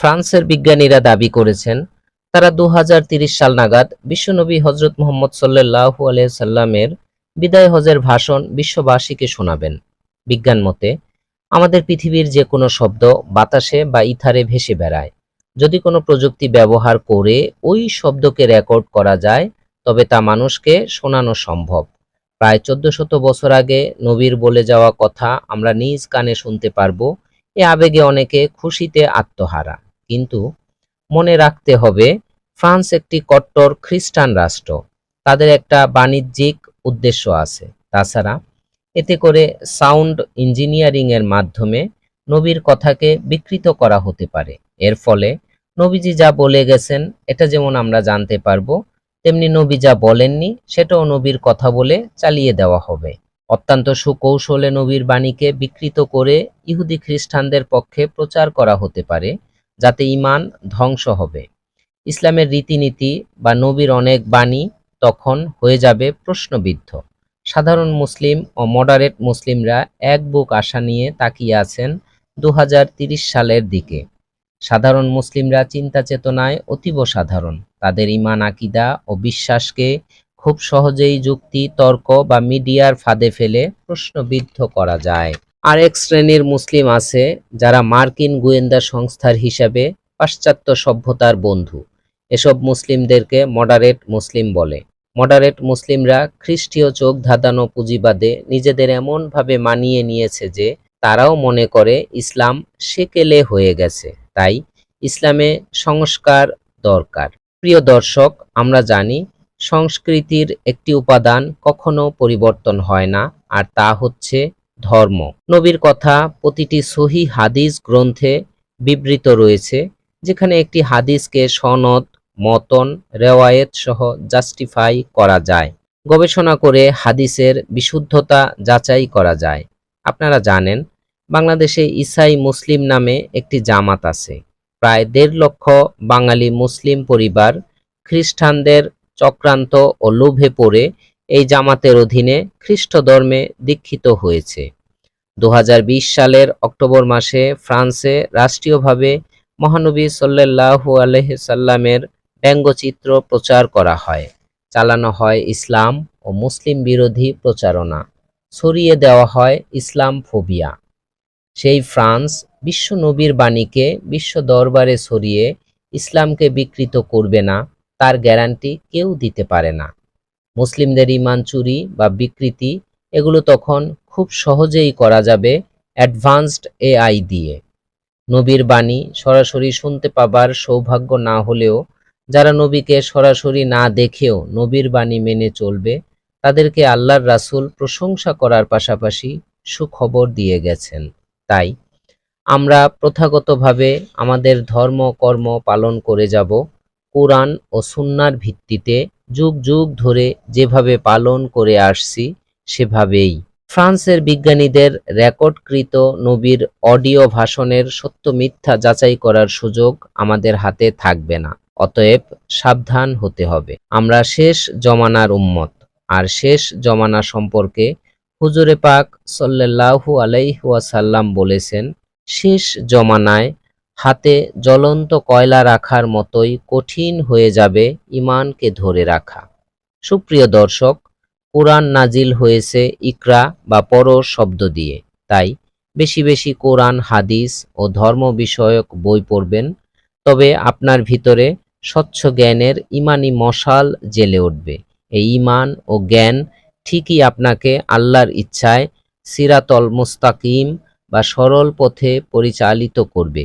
ফ্রান্সের বিজ্ঞানীরা দাবি করেছেন, তারা দু সাল নাগাদ বিশ্বনবী হজরত মোহাম্মদ সাল্লাহু সাল্লামের বিদায় হজের ভাষণ বিশ্ববাসীকে শোনাবেন। বিজ্ঞান মতে, আমাদের পৃথিবীর যে কোনো শব্দ বাতাসে বা ইথারে ভেসে বেড়ায়। যদি কোনো প্রযুক্তি ব্যবহার করে ওই শব্দকে রেকর্ড করা যায়, তবে তা মানুষকে শোনানো সম্ভব। প্রায় চোদ্দ শত বছর আগে নবীর বলে যাওয়া কথা আমরা নিজ কানে শুনতে পারব, এ আবেগে অনেকে খুশিতে আত্মহারা। কিন্তু মনে রাখতে হবে, ফ্রান্স একটি কট্টর খ্রিস্টান রাষ্ট্র। তাদের একটা বাণিজ্যিক উদ্দেশ্য আছে। তাছাড়া এতে করে সাউন্ড ইঞ্জিনিয়ারিং এর মাধ্যমে নবীর কথাকে বিকৃত করা হতে পারে। এর ফলে নবীজি যা বলে গেছেন, এটা যেমন আমরা জানতে পারব, তেমনি নবী যা বলেননি, সেটাও নবীর কথা বলে চালিয়ে দেওয়া হবে। অত্যন্ত সুকৌশলে নবীর বাণীকে বিকৃত করে ইহুদি খ্রিস্টানদের পক্ষে প্রচার করা হতে পারে। যাতে ঈমান ধ্বংস হবে। ইসলামের রীতিনীতি বা নবীর অনেক বাণী তখন হয়ে যাবে প্রশ্নবিদ্ধ। সাধারণ মুসলিম ও মডারেট মুসলিমরা এক বুক আশা নিয়ে তাকিয়ে আছেন দু সালের দিকে। সাধারণ মুসলিমরা চিন্তা চেতনায় অতীব সাধারণ। তাদের ইমান আকিদা ও বিশ্বাসকে খুব সহজেই যুক্তি, তর্ক বা মিডিয়ার ফাঁদে ফেলে প্রশ্নবিদ্ধ করা যায়। আরেক শ্রেণির মুসলিম আছে যারা মার্কিন গোয়েন্দা সংস্থার হিসাবে পাশ্চাত্য সভ্যতার বন্ধু। এসব মুসলিমদেরকে মডারেট মুসলিম বলে। মডারেট মুসলিমরা খ্রিস্টীয় চোখ ধাঁধানো পুঁজিবাদে নিজেদের এমনভাবে মানিয়ে নিয়েছে যে তারাও মনে করে ইসলাম সেকেলে হয়ে গেছে, তাই ইসলামে সংস্কার দরকার। প্রিয় দর্শক, আমরা জানি সংস্কৃতির একটি উপাদান কখনো পরিবর্তন হয় না, আর তা হচ্ছে ধর্ম। নবীর কথা প্রতিটি সহি হাদিস গ্রন্থে বিবৃত রয়েছে, যেখানে একটি হাদিসকে সনদ, মতন, রেওয়ায়েত সহ জাস্টিফাই করা যায়। গবেষণা করে হাদিসের বিশুদ্ধতা যাচাই করা যায়। আপনারা জানেন, বাংলাদেশে ইসাই মুসলিম নামে একটি জামাত আছে। প্রায় দেড় লক্ষ বাঙালি মুসলিম পরিবার খ্রিস্টানদের চক্রান্ত ও লোভে পড়ে এই জামাতের অধীনে খ্রিস্ট ধর্মে দীক্ষিত হয়েছে। দু হাজার বিশ সালের অক্টোবর মাসে ফ্রান্সে রাষ্ট্রীয়ভাবে মহানবী সাল্লাল্লাহু আলহিসাল্লামের ব্যঙ্গচিত্র প্রচার করা হয়। চালানো হয় ইসলাম ও মুসলিম বিরোধী প্রচারণা। ছড়িয়ে দেওয়া হয় ইসলাম ফোবিয়া সেই ফ্রান্স বিশ্ব নবীর বাণীকে বিশ্ব দরবারে ছড়িয়ে ইসলামকে বিকৃত করবে না, তার গ্যারান্টি কেউ দিতে পারে না। মুসলিমদের ইমান চুরি বা বিকৃতি, এগুলো তখন খুব সহজেই করা যাবে অ্যাডভান্সড এআই দিয়ে। নবীর বাণী সরাসরি শুনতে পাবার সৌভাগ্য না হলেও, যারা নবীকে সরাসরি না দেখেও নবীর বাণী মেনে চলবে, তাদেরকে আল্লাহর রাসূল প্রশংসা করার পাশাপাশি সুখবর দিয়ে গেছেন। তাই আমরা প্রথাগতভাবে আমাদের ধর্ম কর্ম পালন করে যাব কোরআন ও সুন্নার ভিত্তিতে যুগ যুগ ধরে যেভাবে পালন করে আসছি, সেভাবেই। ফ্রান্সের বিজ্ঞানীদের রেকর্ডকৃত নবীর অডিও ভাষণের সত্য মিথ্যা যাচাই করার সুযোগ আমাদের হাতে থাকবে না। অতএব সাবধান হতে হবে। আমরা শেষ জমানার উম্মত, আর শেষ জমানা সম্পর্কে হুজুরে পাক সাল্লাল্লাহু আলাইহি ওয়াসাল্লাম বলেছেন, শেষ জমানায় হাতে জ্বলন্ত কয়লা রাখার মতোই কঠিন হয়ে যাবে ইমানকে ধরে রাখা। সুপ্রিয় দর্শক, কোরআন নাজিল হয়েছে ইকরা বা পর শব্দ দিয়ে। তাই বেশি বেশি কোরআন, হাদিস ও ধর্ম বিষয়ক বই পড়বেন, তবে আপনার ভিতরে স্বচ্ছ জ্ঞানের ইমানি মশাল জেলে উঠবে। এই ইমান ও জ্ঞান ঠিকই আপনাকে আল্লাহর ইচ্ছায় সিরাতল মুস্তাকিম বা সরল পথে পরিচালিত করবে।